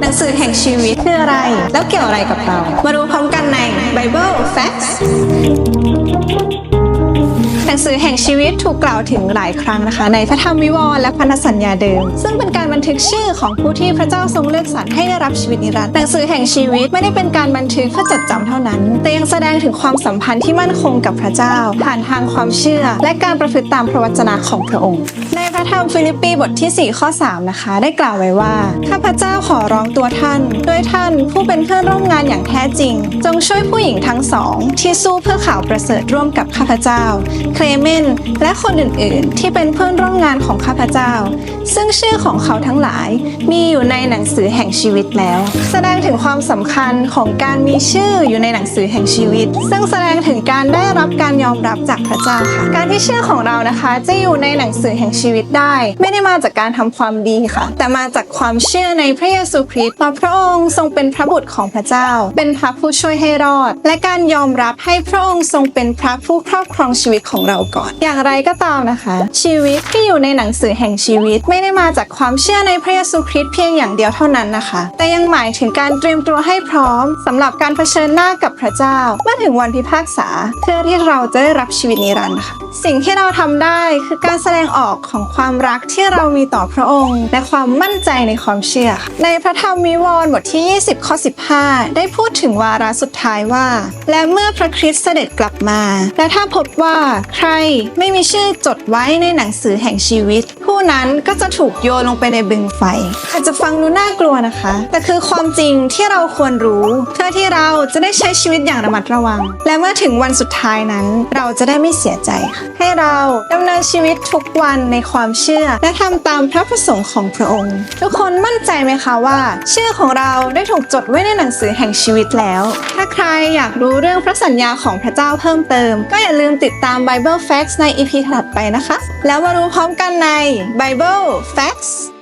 หนังสือแห่งชีวิตคืออะไร แล้วเกี่ยวอะไรกับเรา มาดูพร้อมกันใน Bible Facts หนังสือแห่งชีวิตถูกกล่าวถึงหลายครั้งนะคะ ในพระธรรมวิวรณ์และพันธสัญญาเดิม ซึ่งเป็นการบันทึกชื่อของผู้ที่พระเจ้าทรงเลือกสรรให้ได้รับชีวิตนิรันดร์หนังสือแห่งชีวิตไม่ได้เป็นการบันทึกเพื่อจดจำเท่านั้น แต่ยังแสดงถึงความสัมพันธ์ที่มั่นคงกับพระเจ้า ผ่านทางความเชื่อ และการประพฤติตามพระวจนะของพระองค์ พระธรรมฟิลิปปีบทที่ 4 ข้อ 3 นะคะ ได้กล่าวไว้ว่า ข้าพเจ้าขอร้องตัวท่าน ด้วยท่านผู้เป็นเพื่อนร่วมงานอย่างแท้จริง จงช่วยผู้หญิงทั้งสอง ที่สู้เพื่อข่าวประเสริฐร่วมกับข้าพเจ้า เคลเมนและคนอื่นๆ ที่เป็นเพื่อนร่วมงานของข้าพเจ้า ซึ่งชื่อของเขาทั้งหลาย มีอยู่ในหนังสือแห่งชีวิตแล้ว แสดงถึงความสำคัญของการมีชื่ออยู่ในหนังสือแห่งชีวิต ซึ่งแสดงถึงการได้รับการยอมรับจากพระเจ้าค่ะ การที่ชื่อของเรานะคะ จะอยู่ในหนังสือแห่งชีวิตได้ ไม่ได้มาจากการทำความดีค่ะ แต่มาจากความเชื่อในพระเยซูคริสต์ว่าพระองค์ทรงเป็นพระบุตรของพระเจ้า เป็นพระผู้ช่วยให้รอด และการยอมรับให้พระองค์ทรงเป็นพระผู้ครอบครองชีวิตของเราก่อน อย่างไรก็ตามนะคะ ชีวิตที่อยู่ในหนังสือแห่งชีวิต ไม่ได้มาจากความเชื่อในพระเยซูคริสต์เพียงอย่างเดียวเท่านั้นนะคะ แต่ยังหมายถึงการเตรียมตัวให้พร้อมสำหรับการเผชิญหน้ากับพระเจ้าเมื่อถึงวันพิพากษา เพื่อที่เราจะได้รับชีวิตนิรันดร์ค่ะ สิ่งที่เราทำได้คือการแสดงออกของความรักที่เรามีต่อพระองค์ และความมั่นใจในความเชื่อ ในพระธรรมวิวรณ์บทที่ 20 ข้อ 15 ได้พูดถึงวาระสุดท้ายว่า และเมื่อพระคริสต์เสด็จกลับมา และถ้าพบว่าใครไม่มีชื่อจดไว้ในหนังสือแห่งชีวิตู้นั้นก็จะถูกโยนลงไปในบึงไฟ อาจจะฟังดูน่ากลัวนะคะ แต่คือความจริงที่เราควรรู้เพื่อที่เราจะได้ใช้ชีวิตอย่างระมัดระวัง และเมื่อถึงวันสุดท้ายนั้น เราจะได้ไม่เสียใจค่ะให้เราดำเนินชีวิตทุกวันในความเชื่อ และทำตามพระประสงค์ของพระองค์ ทุกคนมั่นใจไหมคะว่า ชื่อของเราได้ถูกจดไว้ในหนังสือแห่งชีวิตแล้ว ถ้าใครอยากรู้เรื่องพระสัญญาของพระเจ้าเพิ่มเติม ก็อย่าลืมติดตาม Bible Facts ใน EP ถัดไปนะคะ แล้วมารู้พร้อมกันใน Bible Facts